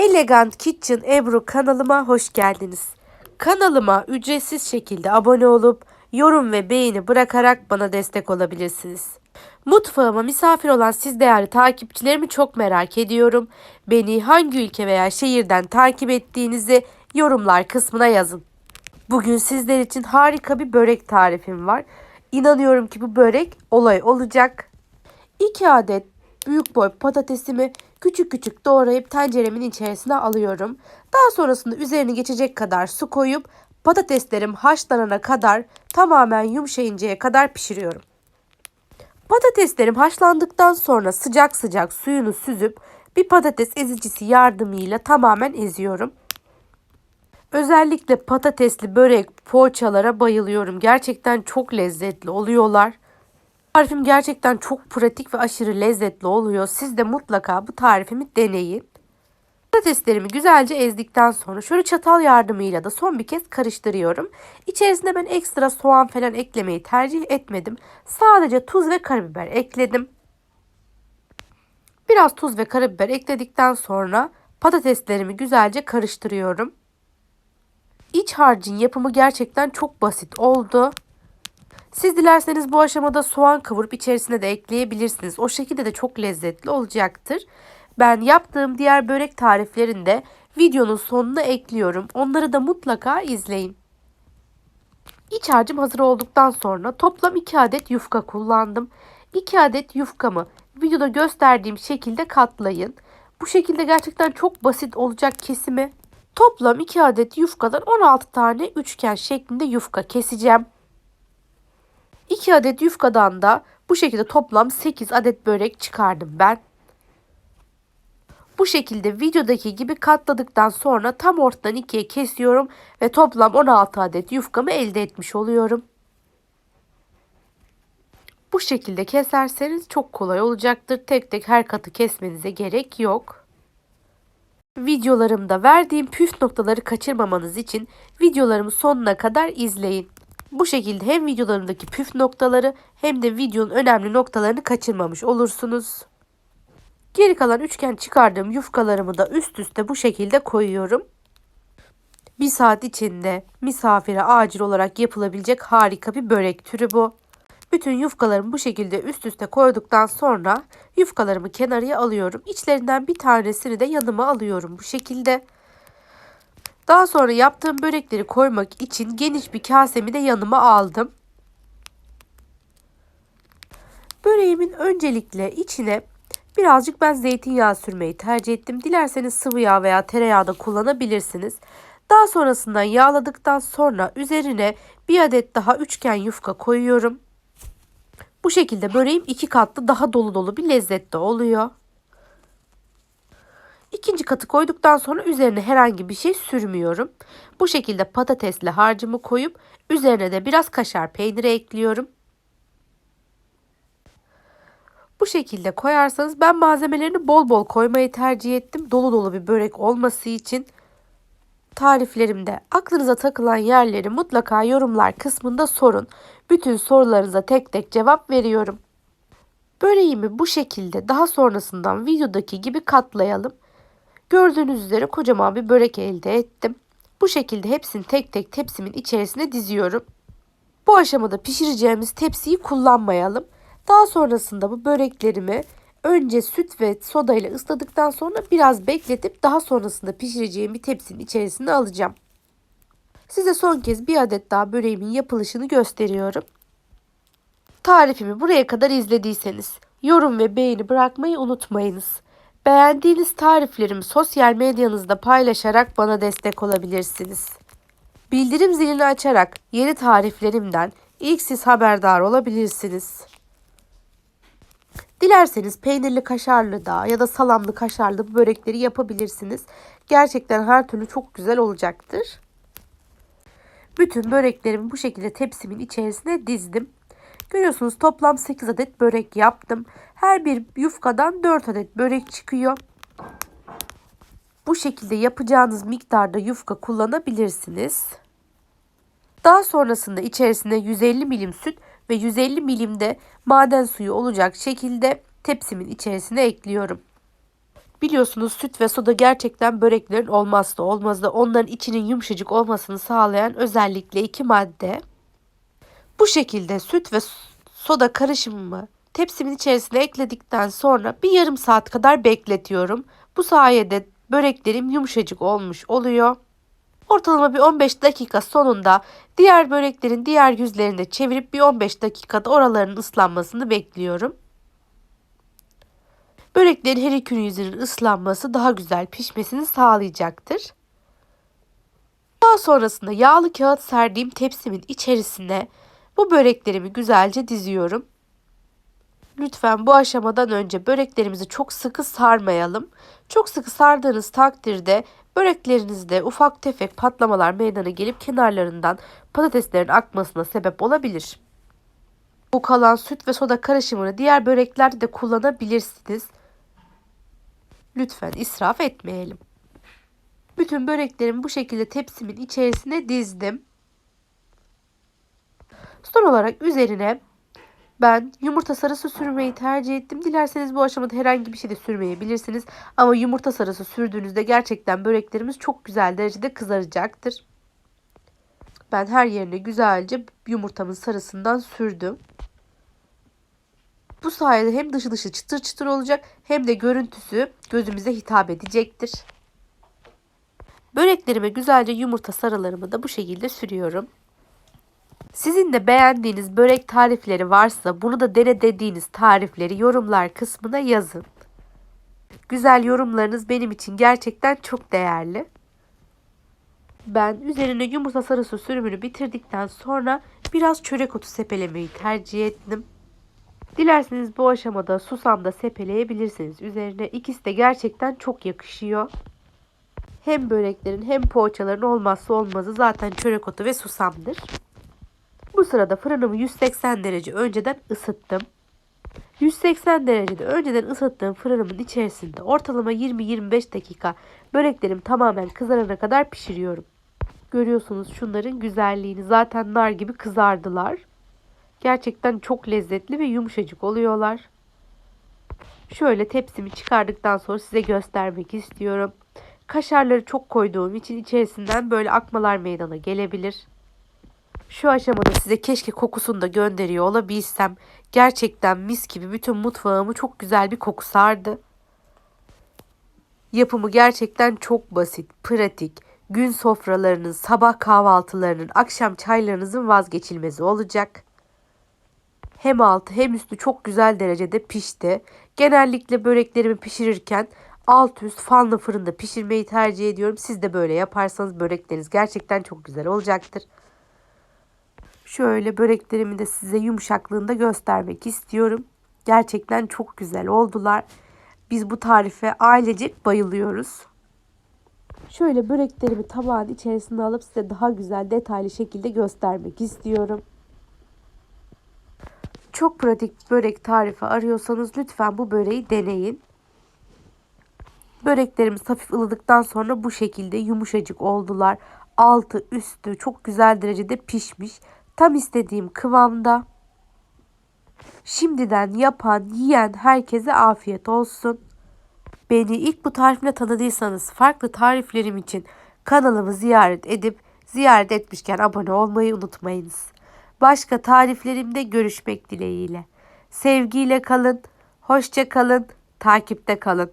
Elegant Kitchen Ebru kanalıma hoş geldiniz. Kanalıma ücretsiz şekilde abone olup yorum ve beğeni bırakarak bana destek olabilirsiniz. Mutfağıma misafir olan siz değerli takipçilerimi çok merak ediyorum. Beni hangi ülke veya şehirden takip ettiğinizi yorumlar kısmına yazın. Bugün sizler için harika bir börek tarifim var. İnanıyorum ki bu börek olay olacak. 2 adet büyük boy patatesimi küçük küçük doğrayıp tenceremin içerisine alıyorum. Daha sonrasında üzerine geçecek kadar su koyup patateslerim haşlanana kadar tamamen yumuşayıncaya kadar pişiriyorum. Patateslerim haşlandıktan sonra sıcak sıcak suyunu süzüp bir patates ezicisi yardımıyla tamamen eziyorum. Özellikle patatesli börek, poğaçalara bayılıyorum. Gerçekten çok lezzetli oluyorlar. Tarifim gerçekten çok pratik ve aşırı lezzetli oluyor. Siz de mutlaka bu tarifimi deneyin. Patateslerimi güzelce ezdikten sonra şöyle çatal yardımıyla da son bir kez karıştırıyorum. İçerisine ben ekstra soğan falan eklemeyi tercih etmedim. Sadece tuz ve karabiber ekledim. Biraz tuz ve karabiber ekledikten sonra patateslerimi güzelce karıştırıyorum. İç harcın yapımı gerçekten çok basit oldu. Siz dilerseniz bu aşamada soğan kavurup içerisine de ekleyebilirsiniz. O şekilde de çok lezzetli olacaktır. Ben yaptığım diğer börek tariflerini de videonun sonuna ekliyorum. Onları da mutlaka izleyin. İç harcım hazır olduktan sonra toplam 2 adet yufka kullandım. 2 adet yufkamı videoda gösterdiğim şekilde katlayın. Bu şekilde gerçekten çok basit olacak kesimi. Toplam 2 adet yufkadan 16 tane üçgen şeklinde yufka keseceğim. 2 adet yufkadan da bu şekilde toplam 8 adet börek çıkardım ben. Bu şekilde videodaki gibi katladıktan sonra tam ortadan ikiye kesiyorum ve toplam 16 adet yufkamı elde etmiş oluyorum. Bu şekilde keserseniz çok kolay olacaktır. Tek tek her katı kesmenize gerek yok. Videolarımda verdiğim püf noktaları kaçırmamanız için videolarımı sonuna kadar izleyin. Bu şekilde hem videolarımdaki püf noktaları hem de videonun önemli noktalarını kaçırmamış olursunuz. Geri kalan üçgen çıkardığım yufkalarımı da üst üste bu şekilde koyuyorum. Bir saat içinde misafire acil olarak yapılabilecek harika bir börek türü bu. Bütün yufkalarımı bu şekilde üst üste koyduktan sonra yufkalarımı kenarıya alıyorum. İçlerinden bir tanesini de yanıma alıyorum bu şekilde. Daha sonra yaptığım börekleri koymak için geniş bir kasemi de yanıma aldım. Böreğimin öncelikle içine birazcık ben zeytinyağı sürmeyi tercih ettim. Dilerseniz sıvı yağ veya tereyağı da kullanabilirsiniz. Daha sonrasında yağladıktan sonra üzerine bir adet daha üçgen yufka koyuyorum. Bu şekilde böreğim iki katlı daha dolu dolu bir lezzette oluyor. İkinci katı koyduktan sonra üzerine herhangi bir şey sürmüyorum. Bu şekilde patatesli harcımı koyup üzerine de biraz kaşar peyniri ekliyorum. Bu şekilde koyarsanız ben malzemelerini bol bol koymayı tercih ettim. Dolu dolu bir börek olması için tariflerimde aklınıza takılan yerleri mutlaka yorumlar kısmında sorun. Bütün sorularınıza tek tek cevap veriyorum. Böreğimi bu şekilde daha sonrasından videodaki gibi katlayalım. Gördüğünüz üzere kocaman bir börek elde ettim. Bu şekilde hepsini tek tek tepsimin içerisine diziyorum. Bu aşamada pişireceğimiz tepsiyi kullanmayalım. Daha sonrasında bu böreklerimi önce süt ve soda ile ısladıktan sonra biraz bekletip daha sonrasında pişireceğim bir tepsinin içerisine alacağım. Size son kez bir adet daha böreğimin yapılışını gösteriyorum. Tarifimi buraya kadar izlediyseniz yorum ve beğeni bırakmayı unutmayınız. Beğendiğiniz tariflerimi sosyal medyanızda paylaşarak bana destek olabilirsiniz. Bildirim zilini açarak yeni tariflerimden ilk siz haberdar olabilirsiniz. Dilerseniz peynirli kaşarlı da ya da salamlı kaşarlı börekleri yapabilirsiniz. Gerçekten her türlü çok güzel olacaktır. Bütün böreklerimi bu şekilde tepsimin içerisine dizdim. Görüyorsunuz toplam 8 adet börek yaptım. Her bir yufkadan 4 adet börek çıkıyor. Bu şekilde yapacağınız miktarda yufka kullanabilirsiniz. Daha sonrasında içerisine 150 milim süt ve 150 milim de maden suyu olacak şekilde tepsimin içerisine ekliyorum. Biliyorsunuz süt ve soda gerçekten böreklerin olmazsa olmazı. Onların içinin yumuşacık olmasını sağlayan özellikle iki madde. Bu şekilde süt ve soda karışımımı tepsimin içerisine ekledikten sonra bir yarım saat kadar bekletiyorum. Bu sayede böreklerim yumuşacık olmuş oluyor. Ortalama bir 15 dakika sonunda diğer böreklerin diğer yüzlerini de çevirip bir 15 dakikada oralarının ıslanmasını bekliyorum. Böreklerin her iki yüzünün ıslanması daha güzel pişmesini sağlayacaktır. Daha sonrasında yağlı kağıt serdiğim tepsimin içerisine bu böreklerimi güzelce diziyorum. Lütfen bu aşamadan önce böreklerimizi çok sıkı sarmayalım. Çok sıkı sardığınız takdirde böreklerinizde ufak tefek patlamalar meydana gelip kenarlarından patateslerin akmasına sebep olabilir. Bu kalan süt ve soda karışımını diğer böreklerde de kullanabilirsiniz. Lütfen israf etmeyelim. Bütün böreklerimi bu şekilde tepsimin içerisine dizdim. Son olarak üzerine ben yumurta sarısı sürmeyi tercih ettim. Dilerseniz bu aşamada herhangi bir şey de sürmeyebilirsiniz. Ama yumurta sarısı sürdüğünüzde gerçekten böreklerimiz çok güzel derecede kızaracaktır. Ben her yerine güzelce yumurtamın sarısından sürdüm. Bu sayede hem dışı dışı çıtır çıtır olacak hem de görüntüsü gözümüze hitap edecektir. Böreklerime güzelce yumurta sarılarımı da bu şekilde sürüyorum. Sizin de beğendiğiniz börek tarifleri varsa bunu da dene dediğiniz tarifleri yorumlar kısmına yazın. Güzel yorumlarınız benim için gerçekten çok değerli. Ben üzerine yumurta sarısı sürümünü bitirdikten sonra biraz çörek otu sepelemeyi tercih ettim. Dilerseniz bu aşamada susam da sepeleyebilirsiniz. Üzerine ikisi de gerçekten çok yakışıyor. Hem böreklerin hem poğaçaların olmazsa olmazı zaten çörek otu ve susamdır. Bu sırada fırınımı 180 derece önceden ısıttım. 180 derecede önceden ısıttığım fırınımın içerisinde ortalama 20-25 dakika böreklerim tamamen kızarana kadar pişiriyorum. Görüyorsunuz şunların güzelliğini zaten nar gibi kızardılar. Gerçekten çok lezzetli ve yumuşacık oluyorlar. Şöyle tepsimi çıkardıktan sonra size göstermek istiyorum. Kaşarları çok koyduğum için içerisinden böyle akmalar meydana gelebilir. Şu aşamada size keşke kokusunu da gönderiyor olabilsem. Gerçekten mis gibi bütün mutfağımı çok güzel bir koku sardı. Yapımı gerçekten çok basit, pratik. Gün sofralarının, sabah kahvaltılarının, akşam çaylarınızın vazgeçilmezi olacak. Hem altı hem üstü çok güzel derecede pişti. Genellikle böreklerimi pişirirken alt üst fanlı fırında pişirmeyi tercih ediyorum. Siz de böyle yaparsanız börekleriniz gerçekten çok güzel olacaktır. Şöyle böreklerimi de size yumuşaklığında göstermek istiyorum. Gerçekten çok güzel oldular. Biz bu tarife ailecek bayılıyoruz. Şöyle böreklerimi tabağın içerisine alıp size daha güzel detaylı şekilde göstermek istiyorum. Çok pratik börek tarifi arıyorsanız lütfen bu böreği deneyin. Böreklerimiz hafif ılıdıktan sonra bu şekilde yumuşacık oldular. Altı üstü çok güzel derecede pişmiş. Tam istediğim kıvamda. Şimdiden yapan, yiyen herkese afiyet olsun. Beni ilk bu tarifle tanıdıysanız farklı tariflerim için kanalımı ziyaret edip ziyaret etmişken abone olmayı unutmayınız. Başka tariflerimde görüşmek dileğiyle. Sevgiyle kalın, hoşça kalın, takipte kalın.